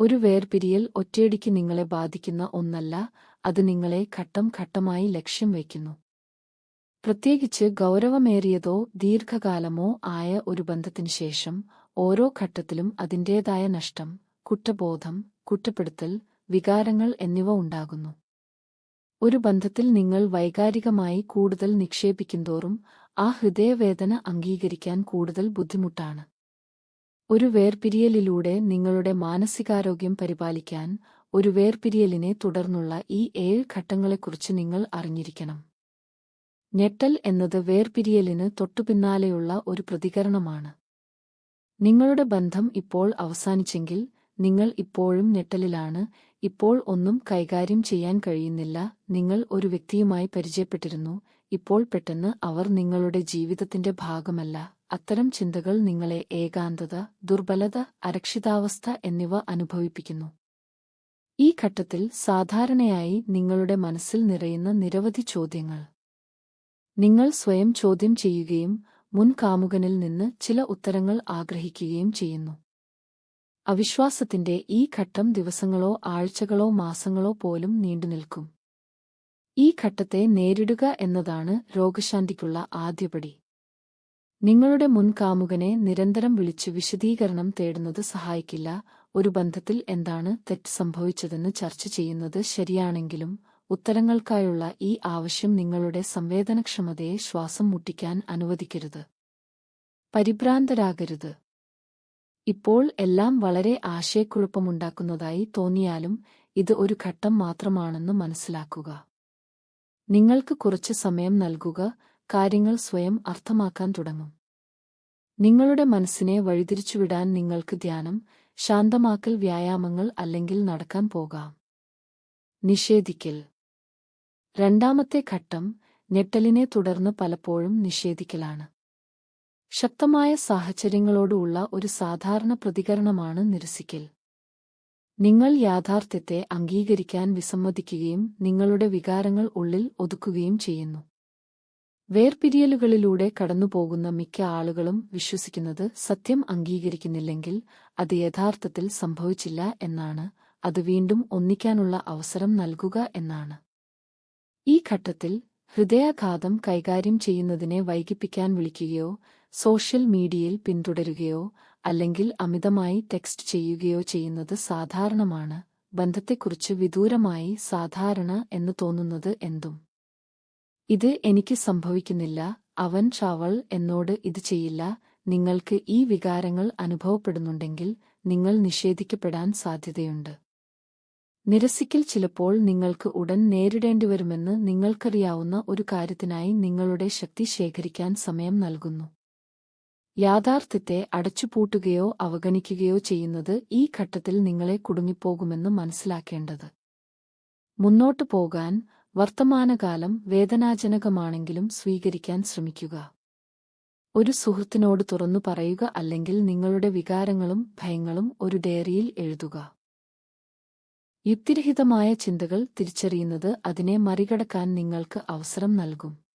ഒരു വേർപിരിയൽ ഒറ്റയടിക്ക് നിങ്ങളെ ബാധിക്കുന്ന ഒന്നല്ല അത് നിങ്ങളെ ഘട്ടം ഘട്ടമായി ലക്ഷ്യം വയ്ക്കുന്നു. പ്രത്യേകിച്ച് ഗൗരവമേറിയതോ ദീർഘകാലമോ ആയ ഒരു ബന്ധത്തിനു ശേഷം ഓരോ ഘട്ടത്തിലും അതിന്റേതായ നഷ്ടം കുറ്റബോധം കുറ്റപ്പെടുത്തൽ വികാരങ്ങൾ എന്നിവ ഉണ്ടാകുന്നു. ഒരു ബന്ധത്തിൽ നിങ്ങൾ വൈകാരികമായി കൂടുതൽ നിക്ഷേപിക്കുന്തോറും ആ ഹൃദയവേദന അംഗീകരിക്കാൻ കൂടുതൽ ബുദ്ധിമുട്ടാണ്. ഒരു വേർപിരിയലിലൂടെ നിങ്ങളുടെ മാനസികാരോഗ്യം പരിപാലിക്കാൻ ഒരു വേർപിരിയലിനെ തുടർന്നുള്ള ഈ ഏഴ് ഘട്ടങ്ങളെക്കുറിച്ച് നിങ്ങൾ അറിഞ്ഞിരിക്കണം. ഞെട്ടൽ എന്നത് വേർപിരിയലിന് തൊട്ടുപിന്നാലെയുള്ള ഒരു പ്രതികരണമാണ്. നിങ്ങളുടെ ബന്ധം ഇപ്പോൾ അവസാനിച്ചെങ്കിൽ നിങ്ങൾ ഇപ്പോഴും ഞെട്ടലിലാണ് ഇപ്പോൾ ഒന്നും കൈകാര്യം ചെയ്യാൻ കഴിയുന്നില്ല നിങ്ങൾ ഒരു വ്യക്തിയുമായി പരിചയപ്പെട്ടിരുന്നു ഇപ്പോൾ പെട്ടെന്ന് അവർ നിങ്ങളുടെ ജീവിതത്തിന്റെ ഭാഗമല്ല. അത്തരം ചിന്തകൾ നിങ്ങളെ ഏകാന്തത ദുർബലത അരക്ഷിതാവസ്ഥ എന്നിവ അനുഭവിപ്പിക്കുന്നു. ഈ ഘട്ടത്തിൽ സാധാരണയായി നിങ്ങളുടെ മനസ്സിൽ നിറയുന്ന നിരവധി ചോദ്യങ്ങൾ. നിങ്ങൾ സ്വയം ചോദ്യം ചെയ്യുകയും മുൻകാമുകനിൽ നിന്ന് ചില ഉത്തരങ്ങൾ ആഗ്രഹിക്കുകയും ചെയ്യുന്നു. അവിശ്വാസത്തിന്റെ ഈ ഘട്ടം ദിവസങ്ങളോ ആഴ്ചകളോ മാസങ്ങളോ പോലും നീണ്ടുനിൽക്കും ഈ ഘട്ടത്തെ നേരിടുക എന്നതാണ് രോഗശാന്തിക്കുള്ള ആദ്യപടി. നിങ്ങളുടെ മുൻകാമുകനെ നിരന്തരം വിളിച്ച് വിശദീകരണം തേടുന്നത് സഹായിക്കില്ല. ഒരു ബന്ധത്തിൽ എന്താണ് തെറ്റ് സംഭവിച്ചതെന്ന് ചർച്ച ചെയ്യുന്നത് ശരിയാണെങ്കിലും ഉത്തരങ്ങൾക്കായുള്ള ഈ ആവശ്യം നിങ്ങളുടെ സംവേദനക്ഷമതയെ ശ്വാസം മുട്ടിക്കാൻ അനുവദിക്കരുത്. പരിഭ്രാന്തരാകരുത്. ഇപ്പോൾ എല്ലാം വളരെ ആശയക്കുഴപ്പമുണ്ടാക്കുന്നതായി തോന്നിയാലും ഇത് ഒരു ഘട്ടം മാത്രമാണെന്ന് മനസ്സിലാക്കുക. നിങ്ങൾക്ക് കുറച്ച് സമയം നൽകുക. കാര്യങ്ങൾ സ്വയം അർത്ഥമാക്കാൻ തുടങ്ങും. നിങ്ങളുടെ മനസ്സിനെ വഴിതിരിച്ചുവിടാൻ നിങ്ങൾക്ക് ധ്യാനം ശാന്തമാക്കൽ വ്യായാമങ്ങൾ അല്ലെങ്കിൽ നടക്കാൻ പോകാം. നിഷേധിക്കൽ. രണ്ടാമത്തെ ഘട്ടം ഞെട്ടലിനെ തുടർന്ന് പലപ്പോഴും നിഷേധിക്കലാണ്. ശക്തമായ സാഹചര്യങ്ങളോടുള്ള ഒരു സാധാരണ പ്രതികരണമാണ് നിരസിക്കൽ. നിങ്ങൾ യാഥാർത്ഥ്യത്തെ അംഗീകരിക്കാൻ വിസമ്മതിക്കുകയും നിങ്ങളുടെ വികാരങ്ങൾ ഉള്ളിൽ ഒതുക്കുകയും ചെയ്യുന്നു. വേർപിരിയലുകളിലൂടെ കടന്നുപോകുന്ന മിക്ക ആളുകളും വിശ്വസിക്കുന്നത് സത്യം അംഗീകരിക്കുന്നില്ലെങ്കിൽ അത് യഥാർത്ഥത്തിൽ സംഭവിച്ചില്ല എന്നാണ്. അത് വീണ്ടും ഒന്നിക്കാനുള്ള അവസരം നൽകുക എന്നാണ്. ഈ ഘട്ടത്തിൽ ഹൃദയാഘാതം കൈകാര്യം ചെയ്യുന്നതിനെ വൈകിപ്പിക്കാൻ വിളിക്കുകയോ സോഷ്യൽ മീഡിയയിൽ പിന്തുടരുകയോ അല്ലെങ്കിൽ അമിതമായി ടെക്സ്റ്റ് ചെയ്യുകയോ ചെയ്യുന്നത് സാധാരണമാണ്. ബന്ധത്തെക്കുറിച്ച് വിദൂരമായി സാധാരണ എന്ന് തോന്നുന്നത് എന്തും. ഇത് എനിക്ക് സംഭവിക്കുന്നില്ല അവൻ ചാവൾ എന്നോട് ഇത് ചെയ്യില്ല നിങ്ങൾക്ക് ഈ വികാരങ്ങൾ അനുഭവപ്പെടുന്നുണ്ടെങ്കിൽ നിങ്ങൾ നിഷേധിക്കപ്പെടാൻ സാധ്യതയുണ്ട്. നിരസിക്കൽ ചിലപ്പോൾ നിങ്ങൾക്ക് ഉടൻ നേരിടേണ്ടിവരുമെന്ന് നിങ്ങൾക്കറിയാവുന്ന ഒരു കാര്യത്തിനായി നിങ്ങളുടെ ശക്തി ശേഖരിക്കാൻ സമയം നൽകുന്നു. യാഥാർത്ഥ്യത്തെ അടച്ചുപൂട്ടുകയോ അവഗണിക്കുകയോ ചെയ്യുന്നത് ഈ ഘട്ടത്തിൽ നിങ്ങളെ കുടുങ്ങിപ്പോകുമെന്ന് മനസ്സിലാക്കേണ്ടത്. മുന്നോട്ടു പോകാൻ വർത്തമാനകാലം വേദനാജനകമാണെങ്കിലും സ്വീകരിക്കാൻ ശ്രമിക്കുക. ഒരു സുഹൃത്തിനോട് തുറന്നു പറയുക അല്ലെങ്കിൽ നിങ്ങളുടെ വികാരങ്ങളും ഭയങ്ങളും ഒരു ഡയറിയിൽ എഴുതുക. യുക്തിരഹിതമായ ചിന്തകൾ തിരിച്ചറിയുന്നത് അതിനെ മറികടക്കാൻ നിങ്ങൾക്ക് അവസരം നൽകും.